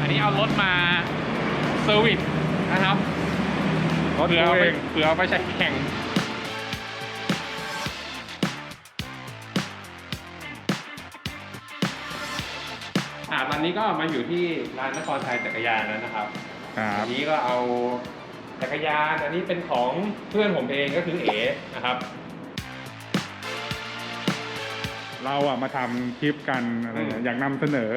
อันนี้เอารถมาเซอร์วิสนะครับรถเผื่อตัเอาวไปเองเผื่อเอาไปใช้แข่ง อ่าตอนนี้ก็มาอยู่ที่ร้านนครไทยจักรยานแล้วนะครับ ครัอับนนี้ก็เอา จักรยานอันนี้เป็นของเพื่อนผมเองก็คือเอ๋นะครับ เราอะมาทำคลิปกันอะไรเงี้อืยมอยากนำเสนอ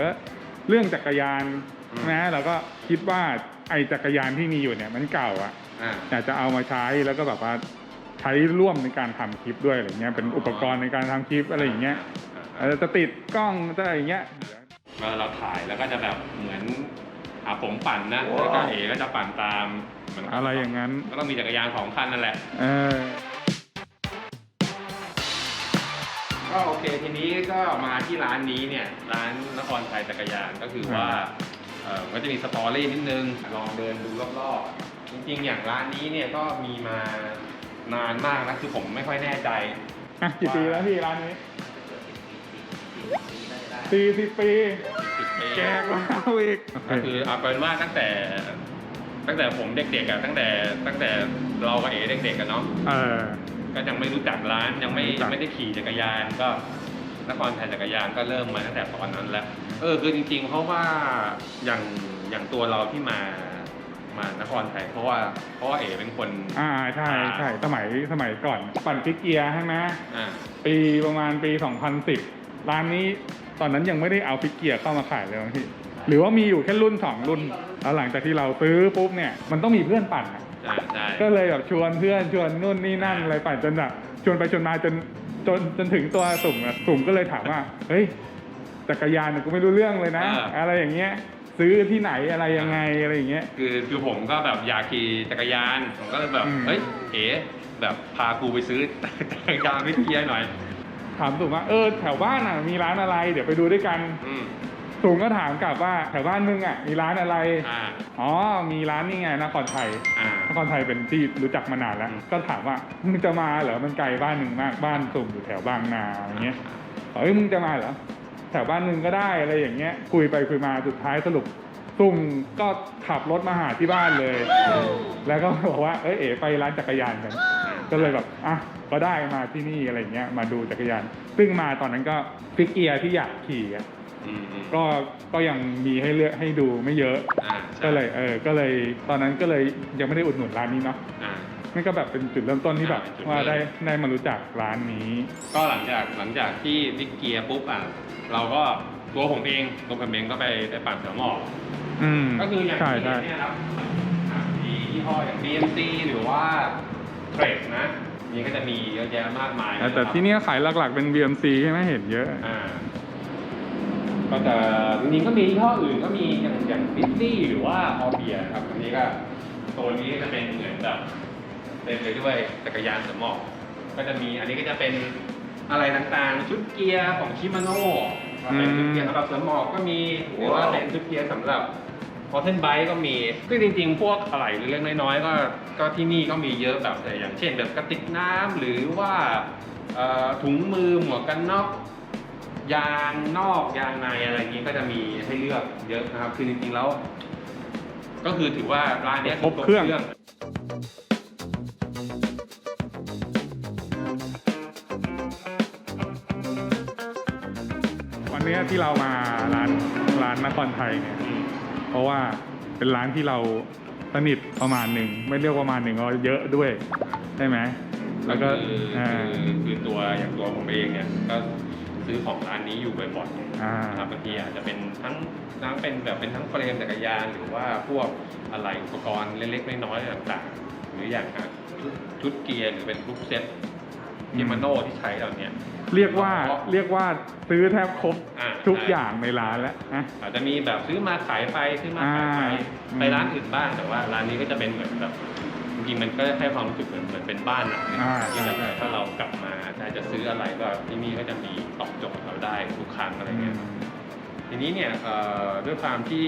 เรื่องจักรยานอืม นะเราก็คิดว่าไอ้จักรยานที่มีอยู่เนี่ยมันเก่าอะอ่า อยากจะเอามาใช้แล้วก็แบบว่าใช้ร่วมในการทำคลิปด้วยอะไรเงี้ยเป็นอุปกรณ์ในการทำคลิปอะไรอย่างเงี้ยอาจจะติดกล้องจะอะไรอย่างเงี้ย เวลาเราถ่ายแล้วก็จะแบบเหมือนอาผมปั่นนะแล้วก็เอ๋ก็จะปั่นตามเห มืนอะไรอย่างนั้น ก็ต้องมีจักรยานสองคันนั่นแหละ เออ ก็โอเคทีนี้ก็มาที่ร้านนี้เนี่ย ร้านนครไทยจักรยานก็คือว่าเออก็จะมีสตอรี่นิดนึงลองเดินดูรอบๆจริงๆ อย่างร้านนี้เนี่ยก็มีมานานมากนะคือผมไม่ค่อยแน่ใจ อะกี่ปีแล้วพี่ร้านนี้สี่สิบปีสิบปีแกกว่าเราอีกก็คือเอาเป็นว่าตั้งแต่ ตั้งแต่ผมเด็กๆอะตั้งแต่ตั้งแต่เรากับเอ๋เด็กๆกันเนาะเออ ก็ยังไม่รู้จักร้านยังไม่ไม่รู้จัก ไม่ได้ขี่จักรยานก็นครไทยจักรยานก็เริ่มมาตั้งแต่ตอนนั้นแล้ว เออคือจริง ๆ เพราะว่าอย่างอย่างตัวเราที่มามานครไทยเพราะว่าเพราะว่าเอ๋เป็นคนอ่าใช่ใช่สมัยสมัยก่อนปั่นฟิกเกียร์ใช่ไหมอ่าปีประมาณปี 2010 ร้านนี้ตอนนั้นยังไม่ได้เอาฟิกเกียร์เข้ามาขายเลยมั้งพี่ หรือว่ามีอยู่แค่รุ่นสองรุ่นแล้วหลังจากที่เราซื้อปุ๊บเนี่ยมันต้องมีเพื่อนปั่นอะใช่ใช่ก็เลยแบบชวนเพื่อนชวนนู่นนี่นั่นอะไรปั่นจนแบบชวนไปชวนมาจนจนจนถึงตัวสุ่มอะสุ่มก็เลยถามว่าเฮ้ยจักรยานเนี่ยกูไม่รู้เรื่องเลยนะ อะไรอย่างเงี้ยซื้อที่ไหนอะไรยังไงอะไรอย่างเงี้ย คือคือผมก็แบบอยากขี่จักรยานผมก็เลยแบบอืม เฮ้ยเอ๋แบบพากูไปซื้อจักรยานวิทยาหน่อยถามสุ่มว่าเออแถวบ้านอะมีร้านอะไร เดี๋ยวไปดูด้วยกัน อืม สุ่มก็ถามกลับว่าแถวบ้านมึงอะมีร้านอะไร อ่า อ๋อ มีร้านนี่ไงนครไทย อ่า นครไทยเป็นที่รู้จักมานานแล้ว อืม ก็ถามว่ามึงจะมาเหรอ มันไกลบ้านมึงมาก บ้านสุ่มอยู่แถวบางนาอย่างเงี้ยเฮ้ยมึงจะมาเหรอ แถวบ้านมึงก็ได้อะไรอย่างเงี้ย คุยไปคุยมาสุดท้ายสรุปสุ่มก็ขับรถมาหาที่บ้านเลย แล้วก็บอกว่า เอ้ยเอ๋ไปร้านจักรยานกัน ก็เลยแบบ อะ ก็ได้มาที่นี่อะไรเงี้ย มาดูจักรยาน ซึ่งมาตอนนั้นก็ฟิกเกียร์ที่อยากขี่อะ อืมอืมก็ก็ยังมีให้เลือกให้ดูไม่เยอะ อ่าใช่ก็เลยเออก็เลยตอนนั้นก็เลยยังไม่ได้อุดหนุนร้านนี้เนาะอ่า นั่นก็แบบเป็นจุดเริ่มต้นที่แบบอ่าเป็นจุดว่าได้เริ่มได้มารู้จักร้านนี้ ก็หลังจากหลังจากที่วิกเกียร์ปุ๊บอะเราก็ตัวผมเองตัวผมเองก็ไปไปปั่นเสือหมอบอืมก็คืออย่างใช่ที่ใช่เห็นเนี่ยครับอะมียี่ห้ออย่าง BMC หรือว่าเทรดนะนี่ก็จะมีเยอะแยะมากมายแต่ที่นี่ขายหลักๆเป็น BMC ใช่ไหมเห็นเยอะ อ่า ก็จะจริงๆก็มียี่ห้ออื่นก็มีอย่างอย่างฟิตตี้หรือว่าออเบียครับอันนี้ก็โซนนี้ก็จะเป็นเหมือนแบบเต็มไปด้วยจักรยานเสือหมอบก็จะมีอันนี้ก็จะเป็นอะไรต่างๆ ชุดเกียร์ของชิมาโน่เป็นชุดเกียร์สำหรับเสือหมอบก็มีหรือว่าเป็นชุดเกียร์สำหรับพอเทนไบก็มี ซึ่งจริงๆ พวกอะไรเล็กๆน้อยๆ ก็ก็ที่นี่ก็มีเยอะแบบแต่อย่างเช่นแบบกระติกน้ำหรือว่าถุงมือหมวกกันน็อก ยางนอกยางในอะไรอย่างนี้ก็จะมีให้เลือกเยอะนะครับ คือจริงๆแล้ว ก็คือถือว่าร้านเนี้ยครบเครื่อง วันนี้ที่เรามาร้านร้านนครไทยเนี่ย อืมเพราะว่าเป็นร้านที่เราสนิทประมาณหนึ่งไม่เรียกว่าประมาณหนึ่งก็เยอะด้วยใช่ไหมแล้วก็คืออ่าคือคือตัวอย่างตัวผมเองเนี่ย ก็ ซื้อของร้านนี้อยู่บ่อยๆอ่านะครับบางทีอาจจะเป็นทั้งทั้งเป็นแบบเป็นทั้งเฟรมจักรยานหรือว่าพวกอะไรอุปกรณ์เล็กๆน้อยๆต่างๆ หรืออย่างอะชุดชุดเกียร์หรือเป็นทุกเซ็ตยิมาโน่ที่ใช้เราเนี่ย เรียกว่าเรียกว่าซื้อแทบครบอ่า ทุกใช่อย่างในร้านแล้วนะอาจจะมีแบบซื้อมาขายไปซื้อมาขายไปอ่า ไปร้านอื่นบ้างแต่ว่าร้านนี้ก็จะเป็นเหมือนแบบจ ริงๆ มันก็ให้ความรู้สึกเหมือนเหมือนเป็นบ้านหลังหนึงอ่าที่แบบใช่ ถ้าเรากลับมาถ้าจะซื้ออะไรก็ที่นี่ก็จะมีตอบโจทย์เราได้ทุกครั้งอะไรเงี้ย ทีนี้เนี่ยเอ่อด้วยความที่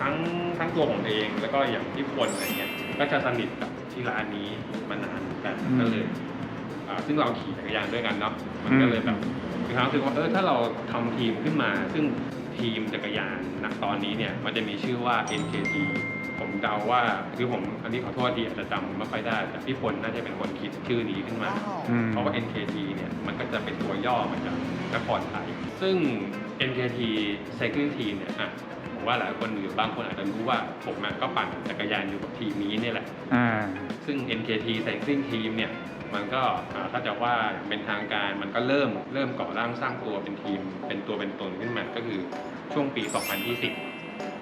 ทั้งทั้งตัวผมเองแล้วก็อย่างที่พลอะไรเงี้ยก็จะสนิทกับที่ร้านนี้มานานเหมือนกันอืมก็เลยอ่าซึ่งเราขี่จักรยานด้วยกันเนาะมันก็เลยแบบมีความรู้สึกว่าเออถ้าเราทำทีมขึ้นมา ซึ่งทีมจักรยานณตอนนี้เนี่ยมันจะมีชื่อว่า NKT ผม เดาว่าคือผมอันนี้ขอโทษทีอาจจะจำไม่ค่อยได้ แต่พี่พลน่าจะเป็นคนคิดชื่อนี้ขึ้นมาอืมเพราะว่า NKT เนี่ยมันก็จะเป็นตัวย่อมาจากนครไทย ซึ่ง NKT Cycling Team เนี่ยอะผมว่าหลายคนหรือบางคนอาจจะรู้ว่าผมอะก็ปั่นจักรยานอยู่กับทีมนี้เนี่ยแหละอ่าซึ่ง NKT Cycling Team เนี่ยมันก็อ่าถ้าจะว่าเป็นทางการมันก็เริ่มเริ่มก่อร่างสร้างตัวเป็นทีม เป็นตัวเป็นตนขึ้นมาก็คือช่วงปี 2020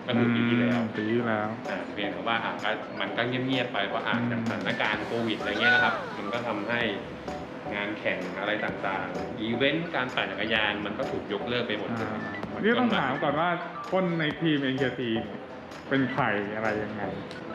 ก็คือปีที่แล้วปีที่แล้วอ่าเพียงแต่ว่าอะก็มันก็เงียบๆไปเพราะอาจจากสถานการณ์โควิดอะไรเงี้ยนะครับ มันก็ทำให้งานแข่งอะไรต่างๆ อีเวนต์การปั่นจักรยานมันก็ถูกยกเลิกไปหมดเลยอ่านี่ต้องถามก่อนว่าคนในทีม NKT เป็นใครอะไรยังไง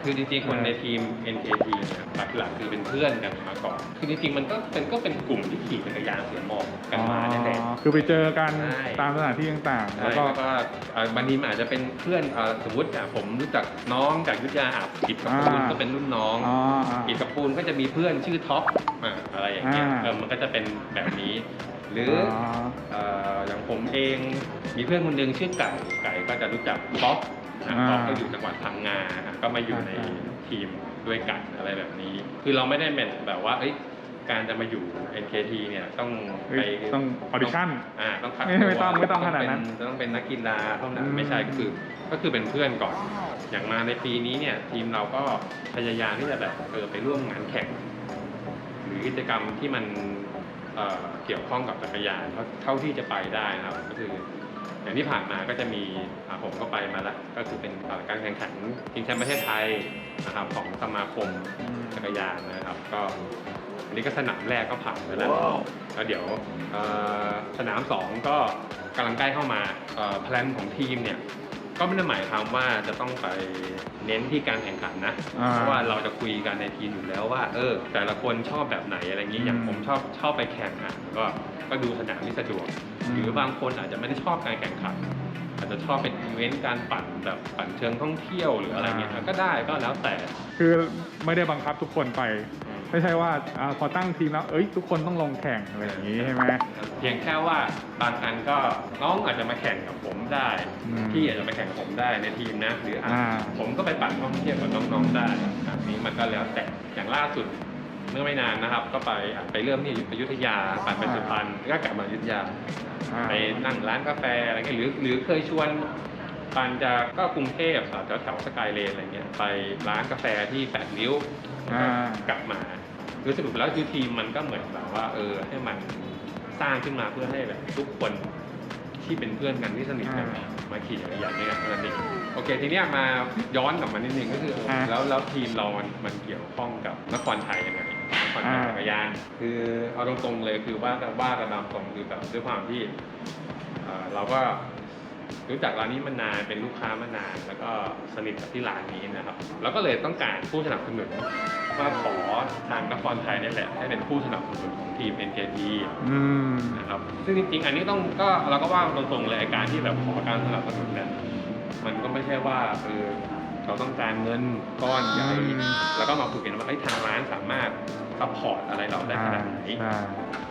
คือจริงๆคนในทีม NKT เนี่ยหลักๆคือเป็นเพื่อนกันมาก่อน คือจริงๆมันก็เป็นก็เป็นกลุ่มที่ขี่จักรยานเสือหมอบกันมาแน่อ๋อคือไปเจอกันใช่ ตามสถานที่ต่างๆๆแล้วแล้วก็ก็เอ่อบางทีมันอาจจะเป็นเพื่อนเอ่อสมมติอะผมรู้จักน้องจากยุทธยาอาบกิจกับปูนอ่าก็เป็นรุ่นน้อง อ๋ออ่ากิจกับปูนก็จะมีเพื่อนชื่อท็อปอะอะไรอย่างเงี้ยอ่า เออมันก็จะเป็นแบบนี้ หรือออเอ่ออย่างผมเองมีเพื่อนคนหนึ่งชื่อไก่ไก่ก็จะรู้จักป๊อป นะอ่าป๊อปก็อยู่จังหวัดพังงาอะก็มาอยู่ในอ่าทีมด้วยกันอะไรแบบนี้ คือเราไม่ได้เป็นแบบว่าเอ้ยการจะมาอยู่ NKT เนี่ยต้องเฮ้ไปยต้องออดิชั่นอ่าต้องคัดไม่ไม่ต้องไม่ต้องขนาดนั้นเป็ต้องเป็นนักกีฬาเท่านั้นอืมไม่ใช่ก็คือก็คือเป็นเพื่อนก่อน อย่างมาในปีนี้เนี่ยทีมเราก็พยายามที่จะแบบเออไปร่วมงานแข่งหรือกิจกรรมที่มันเอ่อเกี่ยวข้องกับจักรยานเท่าเท่าที่จะไปได้นะครับก็คือ อย่างที่ผ่านมาก็จะมีอ่าผมก็ไปมาแล้ว ก็คือเป็นเอ่อการแข่งขันชิงแชมป์ประเทศไทยนะครับของสมาคมจักรยานนะครับ ก็อันนี้ก็สนามแรกก็ผ่านไปแล้วแล้วเดี๋ยวเอ่อสนามสองก็กำลังใกล้เข้ามาแพลนของทีมเนี่ย ก็ไม่ได้หมายความว่าจะต้องไปเน้นที่การแข่งขันนะ อ่า เพราะว่าเราจะคุยกันในทีมอยู่แล้วว่า เออ แต่ละคนชอบแบบไหนอะไรอย่างนี้ อย่างอืมผมชอบชอบไปแข่งอะ ก็ก็ดูสนามที่สะดวกอืมหรือบางคนอาจจะไม่ได้ชอบการแข่งขัน อาจจะชอบเป็นอีเวนต์การปั่นแบบปั่นเชิงท่องเที่ยวหรืออะไรเงี้ยก็ได้ก็แล้วแต่ คือไม่ได้บังคับทุกคนไป ไม่ใช่ว่าอาพอตั้งทีมแล้ว เอ้ย ทุกคนต้องลงแข่งอะไรอย่างนี้ใช่ไหม เพียงแค่ว่าบางอันก็น้องอาจจะมาแข่งกับผมได้ อืมพี่อาจจะมาแข่งกับผมได้ในทีมนะ หรืออาจอ่า ผมก็ไปปั่นท่องเที่ยวกับน้องๆได้อันนี้มันก็แล้วแต่อย่างล่าสุดเมื่อไม่นานนะครับ ก็ไปอะไปเริ่มที่อยุธยาปั่นไปสุพรรณก็กลับมาอยุธยา อ่า ไปนั่งร้านกาแฟอะไรเงี้ยหรือหรือเคยชวน ปั่นจากก็กรุงเทพแถวแถวสกายเลนอะไรเงี้ยไปร้านกาแฟที่แปดริ้วแล้วก็อ่ากลับมาคือสรุปแล้วคือทีมมันก็เหมือนแบบว่า เออ ให้มันสร้างขึ้นมาเพื่อให้แบบทุกคนที่เป็นเพื่อนกันที่สนิทกันมาขี่จักรยานด้วยกันเท่านั้นเองโอเค ทีเนี้ยมาย้อนกลับมานิดนึงก็คืออาแล้วแล้วทีมเรามันมันเกี่ยวข้องกับนครไทยยังไงนครไทยอ่าจักรยาน คือเอาตรงๆเลยคือว่าว่ากันตามตรงคือแบบด้วยความที่เอ่อเราก็ รู้จักร้านนี้มานานเป็นลูกค้ามานาน แล้วก็สนิทกับที่ร้านนี้นะครับ แล้วก็เลยต้องการผู้สนับสนุนมาขอทางนครไทยนี่แหละให้เป็นผู้สนับสนุนของทีม NKT อืม นะครับซึ่งจริงๆ อันนี้ต้องก็เราก็ว่าตรงๆเลยการที่แบบขอการสนับสนุนเนี่ยมันก็ไม่ใช่ว่าเออ เราต้องการเงินก้อนใหญ่อืมแล้วก็มาคุยกันว่าเฮ้ยทางร้านสามารถซัพพอร์ตอะไรเราได้ขนาดไหนใช่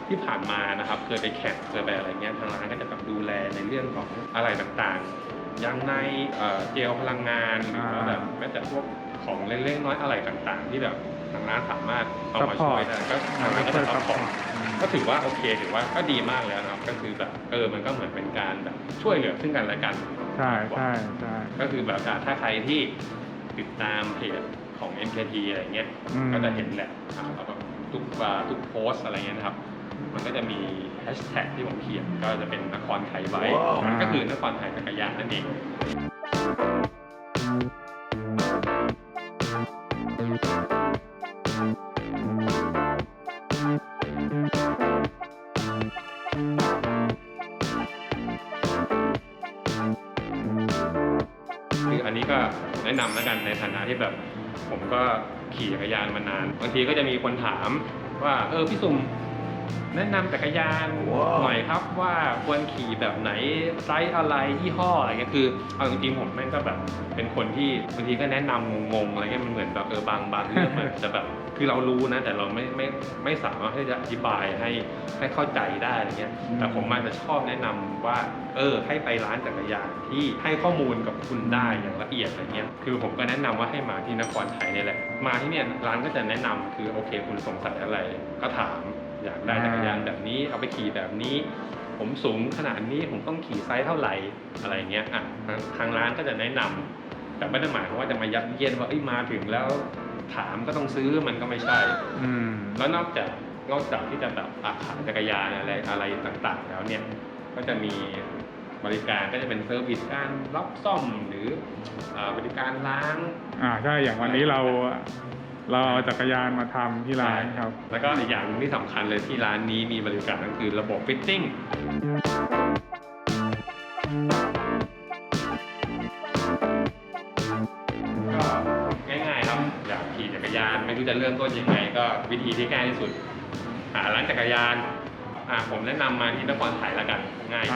ที่ผ่านมานะครับเคยไปแข่งเคยไปอะไรเงี้ยทางร้านก็จะแบบดูแลในเรื่องของอะไรต่างๆยางในเอ่อเจลพลังงานหรือว่าแบบแม้แต่พวกของเล็กๆน้อยๆอะไรต่างๆ ที่แบบทาง ร้านสามารถเอามาช่วยได้ก็ทางร้านก็จะซัพพอร์ตก็ถือว่าโอเคถือว่าก็ดีมากแล้วนะครับก็คือแบบเออมันก็เหมือนเป็นการแบบช่วยเหลือซึ่งกันและกันใช่ใช่ใช่ก็คือแบบถ้าใครที่ติดตามเพจของ MKT อะไรเงี้ยอืมก็จะเห็นแหละอ่าแล้วก็ทุกอ่าทุกโพสต์อะไรเงี้ยนะครับ มันก็จะมีแฮชแท็กที่ผมเขียนก็จะเป็นนครไทยไว้ มันก็คือนครไทยจักรยานนั่นเอง นะนำแล้วกันในฐานะที่แบบ ผมก็ขี่จักรยานมานาน บางทีก็จะมีคนถามว่า เออพี่สุ่มแนะนำจักรยานหน่อยครับว่าควรขี่แบบไหนไซส์อะไรยี่ห้ออะไรเงี้ยคือเอาจริงๆผมแม่งก็แบบเป็นคนที่บางทีก็แนะนำงงๆอะไรเงี้ยมันเหมือนแบบเออบางบางเรื่องมันจะแบบ คือเรารู้นะ แต่เราไม่ไม่ไม่สามารถที่จะอธิบายให้ให้เข้าใจได้อะไรเงี้ยอืมแต่ผมอาจจะชอบแนะนำว่า เออ ให้ไปร้านจักรยานที่ให้ข้อมูลกับคุณได้อย่างละเอียดอะไรเงี้ยคือผมก็แนะนำว่าให้มาที่นครไทยนี่แหละมาที่เนี่ยร้านก็จะแนะนำคือโอเค คุณสงสัยอะไรก็ถามอยากได้จักรยานแบบนี้เอาไปขี่แบบนี้ ผมสูงขนาดนี้ผมต้องขี่ไซส์เท่าไหร่อะไรเงี้ยอะทางทางร้านก็จะแนะนำแต่ไม่ได้หมายความว่าจะมายัดเยียดว่าเอ้ยมาถึงแล้ว ถามก็ต้องซื้อมันก็ไม่ใช่ อืม แล้วนอกจากนอกจากที่จะแบบอะขายจักรยานอะไรอะไรต่างๆ แล้วเนี่ยก็จะมีบริการก็จะเป็นเซอร์วิสการรับซ่อมหรืออ่าบริการล้าง อ่าใช่อย่างวันนี้เราเราเอาจักรยานมาทำที่ร้านครับ แล้วก็อีกอย่างหนึ่งที่สำคัญเลยที่ร้านนี้มีบริการก็คือระบบฟิตติ้ง รยาน ไม่รู้จะเริ่มต้นยังไง ก็วิธีที่ง่ายที่สุดหาร้านจักรยานผมแนะนำมาที่นครไทยแล้วกันง่าย